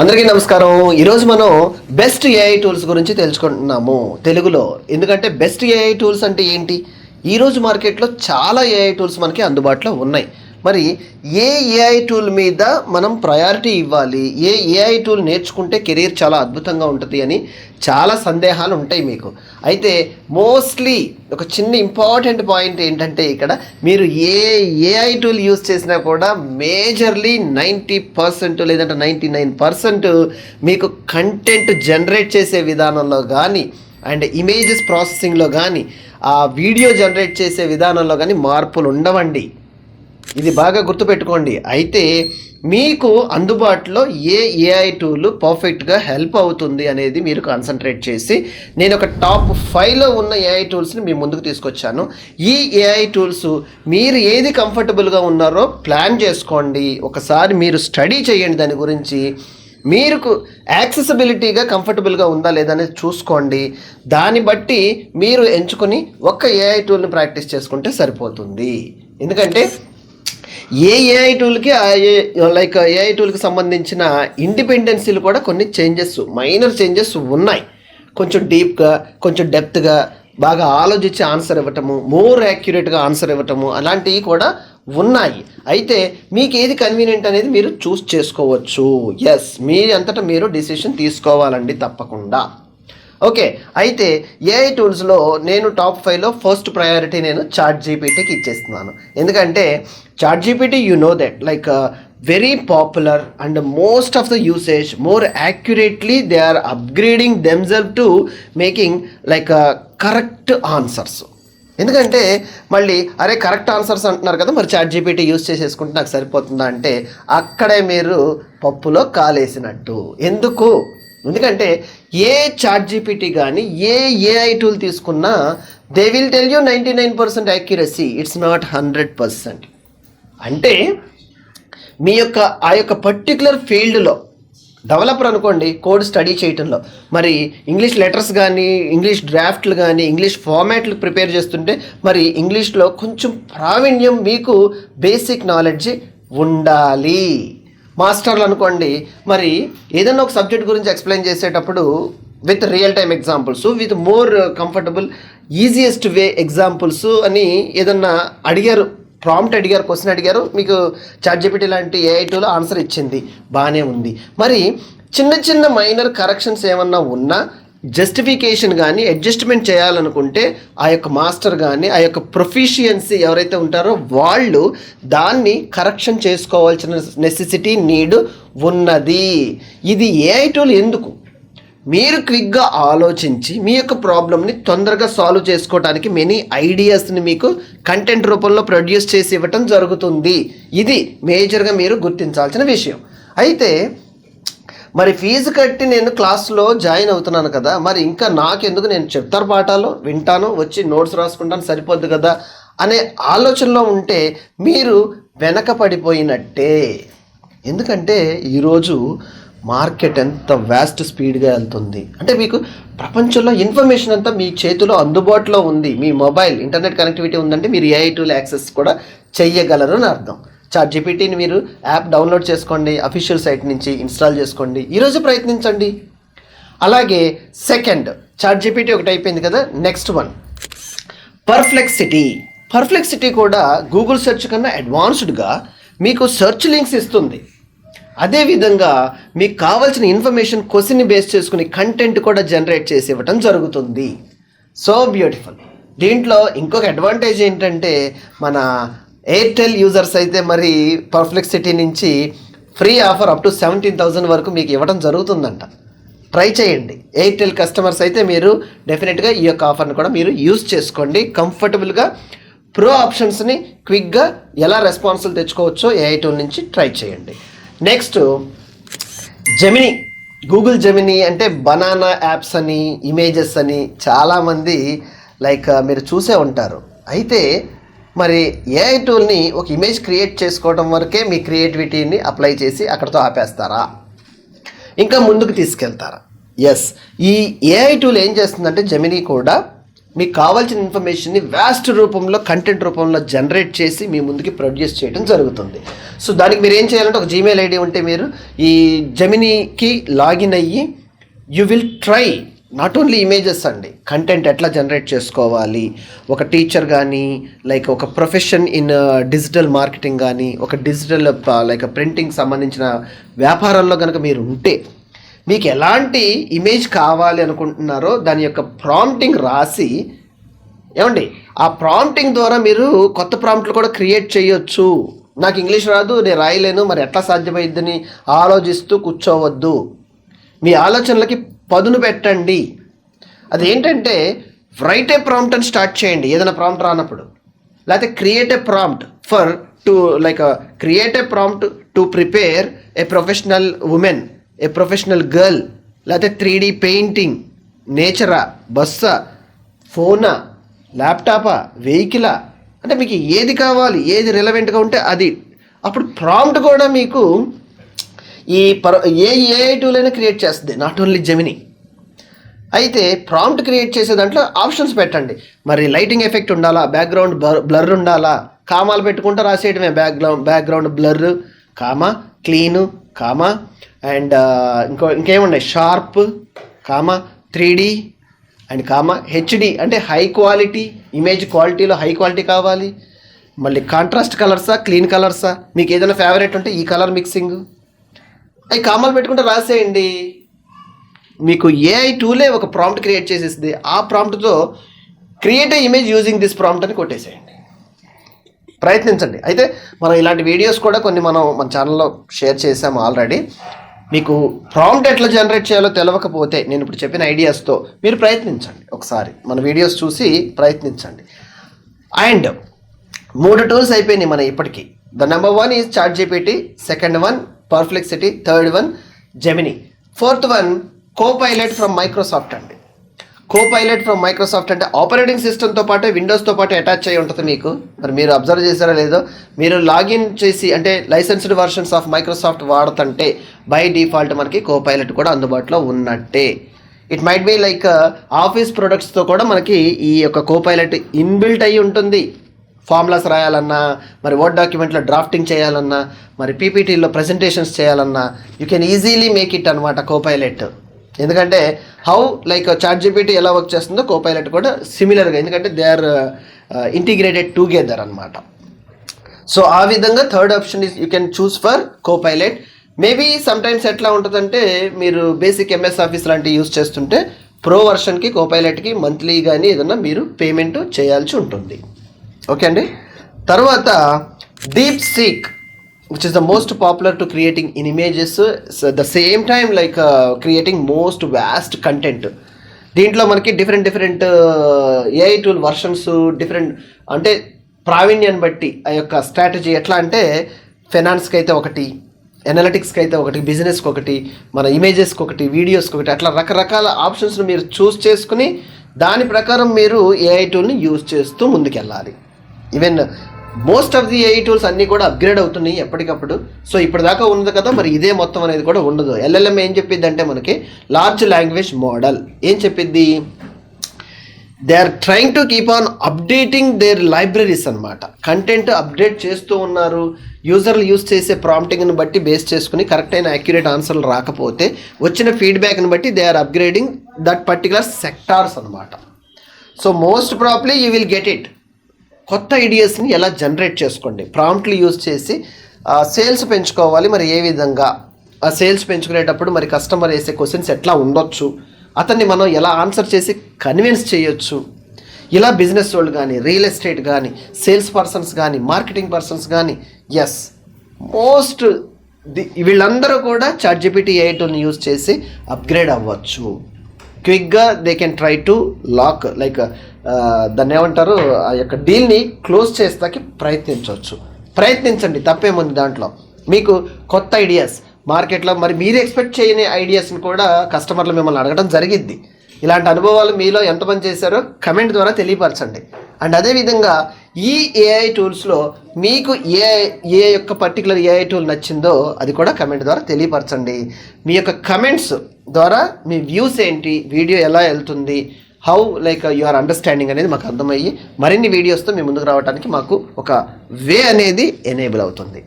అందరికీ నమస్కారం. ఈరోజు మనం బెస్ట్ ఏఐ టూల్స్ గురించి తెలుసుకుంటున్నాము తెలుగులో. ఎందుకంటే బెస్ట్ ఏఐ టూల్స్ అంటే ఏంటి? ఈరోజు మార్కెట్లో చాలా ఏఐ టూల్స్ మనకి అందుబాటులో ఉన్నాయి. మరి ఏ ఏఐ టూల్ మీద మనం ప్రయారిటీ ఇవ్వాలి? ఏ ఏఐ టూల్ నేర్చుకుంటే కెరీర్ చాలా అద్భుతంగా ఉంటుంది అని చాలా సందేహాలు ఉంటాయి మీకు. అయితే మోస్ట్లీ ఒక చిన్న ఇంపార్టెంట్ పాయింట్ ఏంటంటే ఇక్కడ మీరు ఏ ఏఐ టూల్ యూస్ చేసినా కూడా మేజర్లీ నైంటీ పర్సెంట్ లేదంటే నైంటీ నైన్ పర్సెంట్ మీకు కంటెంట్ జనరేట్ చేసే విధానంలో కానీ అండ్ ఇమేజెస్ ప్రాసెసింగ్లో కానీ ఆ వీడియో జనరేట్ చేసే విధానంలో కానీ మార్పులు ఉండవండి. ఇది బాగా గుర్తుపెట్టుకోండి. అయితే మీకు అందుబాటులో ఏ ఏఐ టూల్ పర్ఫెక్ట్గా హెల్ప్ అవుతుంది అనేది మీరు కాన్సన్ట్రేట్ చేసి నేను ఒక టాప్ ఫైవ్లో ఉన్న ఏఐ టూల్స్ని మీ ముందుకు తీసుకొచ్చాను. ఈ ఏఐ టూల్స్ మీరు ఏది కంఫర్టబుల్గా ఉన్నారో ప్లాన్ చేసుకోండి. ఒకసారి మీరు స్టడీ చేయండి దాని గురించి. మీకు యాక్సెసిబిలిటీగా కంఫర్టబుల్గా ఉందా లేదా అనేది చూసుకోండి. దాన్ని బట్టి మీరు ఎంచుకొని ఒక్క ఏఐ టూల్ని ప్రాక్టీస్ చేసుకుంటే సరిపోతుంది. ఎందుకంటే ఏ ఏఐ టూల్కి లైక్ ఏఐ టూల్కి సంబంధించిన ఇండిపెండెన్సీలు కూడా కొన్ని చేంజెస్ మైనర్ చేంజెస్ ఉన్నాయి. కొంచెం డీప్గా కొంచెం డెప్త్గా బాగా ఆలోచించి ఆన్సర్ ఇవ్వటము మోర్ యాక్యురేట్గా ఆన్సర్ ఇవ్వటము అలాంటివి కూడా ఉన్నాయి. అయితే మీకు ఏది కన్వీనియంట్ అనేది మీరు చూస్ చేసుకోవచ్చు. ఎస్ మీ అంతటా మీరు డిసిషన్ తీసుకోవాలండి తప్పకుండా. ఓకే అయితే ఏఐ టూల్స్లో నేను టాప్ ఫైవ్లో ఫస్ట్ ప్రయారిటీ నేను చాట్ జీపీటీకి ఇచ్చేస్తున్నాను. ఎందుకంటే chat GPT you know that like very popular and most of the usage more accurately they are upgrading themselves to making like correct answers ఎందుకంటే మళ్ళీ అరే కరెక్ట్ ఆన్సర్స్ అంటున్నారు కదా మరి చాట్ జీపీటీ యూస్ చేసేసుకుంటే నాకు సరిపోతుందా అంటే అక్కడే మీరు పప్పులో కాలేసినట్టు. ఎందుకు? ఎందుకంటే ఏ చాట్ జీపీటీ కానీ ఏ ఏఐ టూల్ తీసుకున్నా they will tell you ninety nine percent accuracy it's not hundred percent అంటే మీ యొక్క ఆ యొక్క పర్టికులర్ ఫీల్డ్లో డెవలపర్ అనుకోండి కోడ్ స్టడీ చేయటంలో మరి ఇంగ్లీష్ లెటర్స్ కానీ ఇంగ్లీష్ డ్రాఫ్ట్లు కానీ ఇంగ్లీష్ ఫార్మాట్లు ప్రిపేర్ చేస్తుంటే మరి ఇంగ్లీష్లో కొంచెం ప్రావీణ్యం మీకు బేసిక్ నాలెడ్జ్ ఉండాలి. మాస్టర్లు అనుకోండి. మరి ఏదైనా ఒక సబ్జెక్ట్ గురించి ఎక్స్ప్లెయిన్ చేసేటప్పుడు with real time examples with more comfortable easiest way examples అని ఏదన్నా అడిగారు ప్రాంప్ట్ అడిగారు క్వశ్చన్ అడిగారు మీకు చార్జిపిటీ లాంటి ఏఐ టూలో ఆన్సర్ ఇచ్చింది. బాగానే ఉంది. మరి చిన్న చిన్న మైనర్ కరెక్షన్స్ ఏమన్నా ఉన్నా జస్టిఫికేషన్ కానీ అడ్జస్ట్మెంట్ చేయాలనుకుంటే ఆ యొక్క మాస్టర్ కానీ ఆ యొక్క ప్రొఫిషియన్సీ ఎవరైతే ఉంటారో వాళ్ళు దాన్ని కరెక్షన్ చేసుకోవాల్సిన నెసెసిటీ నీడ్ ఉన్నది. ఇది ఏఐ టూల్ ఎందుకు? మీరు క్విక్గా ఆలోచించి మీ యొక్క ప్రాబ్లమ్ని తొందరగా సాల్వ్ చేసుకోవడానికి మెనీ ఐడియాస్ని మీకు కంటెంట్ రూపంలో ప్రొడ్యూస్ చేసి ఇవ్వటం జరుగుతుంది. ఇది మేజర్గా మీరు గుర్తించాల్సిన విషయం. అయితే మరి ఫీజు కట్టి నేను క్లాస్లో జాయిన్ అవుతున్నాను కదా మరి ఇంకా నాకెందుకు నేను చెప్తారు పాఠాలు? వింటాను వచ్చి నోట్స్ రాసుకుంటాను సరిపోద్ది కదా? అనే ఆలోచనలో ఉంటే మీరు వెనక పడిపోయినట్టే ఎందుకంటే ఈరోజు మార్కెట్ ఎంత వ్యాస్ట్ స్పీడ్గా వెళ్తుంది. అంటే మీకు ప్రపంచంలో ఇన్ఫర్మేషన్ అంతా మీ చేతిలో అందుబాటులో ఉంది. మీ మొబైల్ ఇంటర్నెట్ కనెక్టివిటీ ఉందంటే మీరు ఏఐ టూల్ యాక్సెస్ కూడా చెయ్యగలరు అని అర్థం. చాట్ జీపీటీని మీరు యాప్ డౌన్లోడ్ చేసుకోండి అఫీషియల్ సైట్ నుంచి ఇన్స్టాల్ చేసుకోండి. ఈరోజు ప్రయత్నించండి. అలాగే సెకండ్ చాట్ జీపీటీ ఒకటి అయిపోయింది కదా నెక్స్ట్ వన్. పర్ఫ్లెక్సిటీ. పర్ఫ్లెక్సిటీ కూడా గూగుల్ సెర్చ్ కన్నా అడ్వాన్స్డ్గా మీకు సెర్చ్ లింక్స్ ఇస్తుంది. అదేవిధంగా మీకు కావాల్సిన ఇన్ఫర్మేషన్ క్వశ్చన్ని బేస్ చేసుకుని కంటెంట్ కూడా జనరేట్ చేసి ఇవ్వటం జరుగుతుంది. సో బ్యూటిఫుల్ దీంట్లో ఇంకొక అడ్వాంటేజ్ ఏంటంటే మన ఎయిర్టెల్ యూజర్స్ అయితే మరి పర్ఫ్లెక్సిటీ నుంచి free offer up to seventeen thousand వరకు మీకు ఇవ్వడం జరుగుతుందంట. ట్రై చేయండి. ఎయిర్టెల్ కస్టమర్స్ అయితే మీరు డెఫినెట్గా ఈ యొక్క ఆఫర్ని కూడా మీరు యూజ్ చేసుకోండి. కంఫర్టబుల్గా ప్రో ఆప్షన్స్ని క్విక్గా ఎలా రెస్పాన్సులు తెచ్చుకోవచ్చో ఏఐ టూల్ నుంచి ట్రై చేయండి. నెక్స్ట్ జెమిని గూగుల్ జెమిని అంటే బనానా యాప్స్ అని ఇమేజెస్ అని చాలామంది లైక్ మీరు చూసే ఉంటారు. అయితే మరి ఏఐ టూల్ని ఒక ఇమేజ్ క్రియేట్ చేసుకోవడం వరకే మీ క్రియేటివిటీని అప్లై చేసి అక్కడతో ఆపేస్తారా? ఇంకా ముందుకు తీసుకెళ్తారా? ఎస్ ఈ ఏఐ టూల్ ఏం చేస్తుందంటే జెమిని కూడా మీకు కావాల్సిన ఇన్ఫర్మేషన్ని వ్యాస్ట్ రూపంలో కంటెంట్ రూపంలో జనరేట్ చేసి మీ ముందుకి ప్రొడ్యూస్ చేయడం జరుగుతుంది. సో దానికి మీరు ఏం చేయాలంటే ఒక జీమెయిల్ ఐడి ఉంటే మీరు ఈ జమినీకి లాగిన్ అయ్యి you will try not only images అండి కంటెంట్ ఎట్లా జనరేట్ చేసుకోవాలి ఒక టీచర్ కానీ లైక్ ఒక ప్రొఫెషన్ ఇన్ డిజిటల్ మార్కెటింగ్ కానీ ఒక డిజిటల్ లైక్ ప్రింటింగ్ సంబంధించిన వ్యాపారాల్లో కనుక మీరు ఉంటే మీకు ఎలాంటి ఇమేజ్ కావాలి అనుకుంటున్నారో దాని యొక్క ప్రాంప్టింగ్ రాసి ఏమండి ఆ ప్రాంప్టింగ్ ద్వారా మీరు కొత్త ప్రాంప్ట్లు కూడా క్రియేట్ చేయొచ్చు. నాకు ఇంగ్లీష్ రాదు నేను రాయలేను మరి ఎట్లా సాధ్యమైద్దని ఆలోచిస్తూ కూర్చోవద్దు. మీ ఆలోచనలకి పదును పెట్టండి. అదేంటంటే రైట్ ఏ ప్రాంప్ట్ అని స్టార్ట్ చేయండి ఏదైనా ప్రాంప్ట్ రానప్పుడు. లేకపోతే create a prompt for to like create a prompt to prepare a professional women a professional girl లేకపోతే త్రీ డీ పెయింటింగ్ నేచరా బస్సా ఫోనా ల్యాప్టాపా వెహికలా అంటే మీకు ఏది కావాలి ఏది రిలవెంట్గా ఉంటే అది. అప్పుడు ప్రాంప్ట్ కూడా మీకు ఈ పర్ ఏ ఏఐ టూల్ అయినా క్రియేట్ చేస్తుంది నాట్ ఓన్లీ జెమిని అయితే ప్రాంప్ట్ క్రియేట్ చేసే దాంట్లో ఆప్షన్స్ పెట్టండి. మరి లైటింగ్ ఎఫెక్ట్ ఉండాలా బ్యాక్గ్రౌండ్ బ్లర్ ఉండాలా? కామాలు పెట్టుకుంటూ రాసేయడమే background background blur comma clean comma and uh, ఇంకో ఇంకేమున్నాయి? Sharp comma three D and comma HD అంటే హై క్వాలిటీ ఇమేజ్ క్వాలిటీలో హై క్వాలిటీ కావాలి. మళ్ళీ కాంట్రాస్ట్ కలర్సా క్లీన్ కలర్సా మీకు ఏదైనా ఫేవరెట్ ఉంటే ఈ కలర్ మిక్సింగ్ అవి కామాలు పెట్టుకుంటే రాసేయండి. మీకు ఏఐ టూలే ఒక ప్రాంప్ట్ క్రియేట్ చేసేసింది. ఆ ప్రాంప్ట్తో create image using this prompt అని కొట్టేసేయండి. ప్రయత్నించండి. అయితే మనం ఇలాంటి వీడియోస్ కూడా కొన్ని మనం మన ఛానల్లో షేర్ చేసాము ఆల్రెడీ మీకు ప్రాంప్ట్ ఎట్లా జనరేట్ చేయాలో తెలియకపోతే నేను ఇప్పుడు చెప్పిన ఐడియాస్తో మీరు ప్రయత్నించండి. ఒకసారి మన వీడియోస్ చూసి ప్రయత్నించండి. అండ్ మూడు టూల్స్ అయిపోయినాయి మన ఇప్పటికీ. The number one is chat GPT second one Perplexity third one Gemini fourth one Copilot from Microsoft అండి. కో పైలట్ ఫ్రమ్ మైక్రోసాఫ్ట్ అంటే ఆపరేటింగ్ సిస్టమ్తో పాటు విండోస్తో పాటు అటాచ్ అయి ఉంటుంది మీకు. మరి మీరు అబ్జర్వ్ చేశారా లేదో మీరు లాగిన్ చేసి అంటే లైసెన్స్డ్ వర్షన్స్ ఆఫ్ మైక్రోసాఫ్ట్ వాడుతుంటే బై డిఫాల్ట్ మనకి కో పైలట్ కూడా అందుబాటులో ఉన్నట్టే. It might be like office ప్రొడక్ట్స్తో కూడా మనకి ఈ యొక్క కో పైలట్ ఇన్బిల్ట్ అయి ఉంటుంది. ఫార్ములాస్ రాయాలన్నా మరి వర్డ్ డాక్యుమెంట్లో డ్రాఫ్టింగ్ చేయాలన్నా మరి పీపీటీలో ప్రజెంటేషన్స్ చేయాలన్నా you can easily make it అనమాట కోపైలెట్ ఎందుకంటే హౌ లైక్ చార్ట్ జీపీటీ ఎలా వర్క్ చేస్తుందో కోపైలెట్ కూడా సిమిలర్గా ఎందుకంటే దే ఆర్ ఇంటిగ్రేటెడ్ టుగెదర్ అనమాట సో ఆ విధంగా third option is you can choose for Copilot maybe some times ఎట్లా ఉంటుందంటే మీరు బేసిక్ ఎంఎస్ ఆఫీస్ లాంటివి యూస్ చేస్తుంటే ప్రో వర్షన్కి కోపైలెట్కి మంత్లీ కానీ ఏదన్నా మీరు పేమెంట్ చేయాల్సి ఉంటుంది. ఓకే అండి తర్వాత DeepSeek which is the most popular to creating in images the same time like creating most vast content దీంట్లో మనకి different different AI tool versions different అంటే ప్రావీణ్యాన్ని బట్టి ఆ యొక్క స్ట్రాటజీ ఎట్లా అంటే ఫైనాన్స్కి అయితే ఒకటి ఎనలిటిక్స్కి అయితే ఒకటి బిజినెస్కి ఒకటి మన ఇమేజెస్కి ఒకటి వీడియోస్కి ఒకటి అట్లా రకరకాల ఆప్షన్స్ను మీరు చూస్ చేసుకుని దాని ప్రకారం మీరు ఏఐ టూల్ని యూజ్ చేస్తూ ముందుకెళ్ళాలి. Even most of the AI tools అన్నీ కూడా అప్గ్రేడ్ అవుతున్నాయి ఎప్పటికప్పుడు. సో ఇప్పటిదాకా ఉన్నది కదా మరి ఇదే మొత్తం అనేది కూడా ఉండదు. ఎల్ఎల్ఎం ఏం చెప్పిద్ది అంటే మనకి లార్జ్ లాంగ్వేజ్ మోడల్ ఏం చెప్పిద్ది? They are trying to keep on updating their libraries అనమాట కంటెంట్ అప్డేట్ చేస్తూ ఉన్నారు. యూజర్లు యూస్ చేసే ప్రాంప్టింగ్ని బట్టి బేస్ చేసుకుని కరెక్ట్ అయిన యాక్యురేట్ ఆన్సర్లు రాకపోతే వచ్చిన ఫీడ్బ్యాక్ని బట్టి they are upgrading that particular sectors అనమాట so most probably you will get it కొత్త ఐడియాస్ని ఎలా జనరేట్ చేసుకోండి? ప్రాంప్ట్లు యూజ్ చేసి సేల్స్ పెంచుకోవాలి. మరి ఏ విధంగా? ఆ సేల్స్ పెంచుకునేటప్పుడు మరి కస్టమర్ వేసే క్వశ్చన్స్ ఎట్లా ఉండొచ్చు? అతన్ని మనం ఎలా ఆన్సర్ చేసి కన్విన్స్ చేయొచ్చు? ఇలా బిజినెస్ వాళ్ళు కానీ రియల్ ఎస్టేట్ కానీ సేల్స్ పర్సన్స్ కానీ మార్కెటింగ్ పర్సన్స్ కానీ ఎస్ మోస్ట్ ది వీళ్ళందరూ కూడా చాట్ జీపీటీ ఎయిట్ని యూజ్ చేసి అప్గ్రేడ్ అవ్వచ్చు. క్విక్గా they can try to lock like దాన్ని ఏమంటారు? ఆ యొక్క డీల్ని క్లోజ్ చేస్తాకి ప్రయత్నించవచ్చు. ప్రయత్నించండి తప్పేముంది దాంట్లో. మీకు కొత్త ఐడియాస్ మార్కెట్లో మరి మీరు ఎక్స్పెక్ట్ చేయని ఐడియాస్ని కూడా కస్టమర్లు మిమ్మల్ని అడగడం జరిగిద్ది. ఇలాంటి అనుభవాలు మీలో ఎంతమంది చేశారో కమెంట్ ద్వారా తెలియపరచండి. అండ్ అదేవిధంగా ఈ ఏఐ టూల్స్లో మీకు ఏ ఏ యొక్క పర్టికులర్ ఏఐ టూల్ నచ్చిందో అది కూడా కమెంట్ ద్వారా తెలియపరచండి. మీ యొక్క కమెంట్స్ ద్వారా మీ వ్యూస్ ఏంటి వీడియో ఎలా వెళ్తుంది how like you are understanding అనేది మాకు అర్థమయ్యి మరిన్ని వీడియోస్తో మీ ముందుకు రావడానికి మాకు ఒక వే అనేది ఎనేబుల్ అవుతుంది.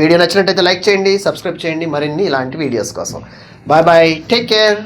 వీడియో నచ్చినట్టయితే లైక్ చేయండి సబ్స్క్రైబ్ చేయండి మరిన్ని ఇలాంటి వీడియోస్ కోసం. Bye bye take care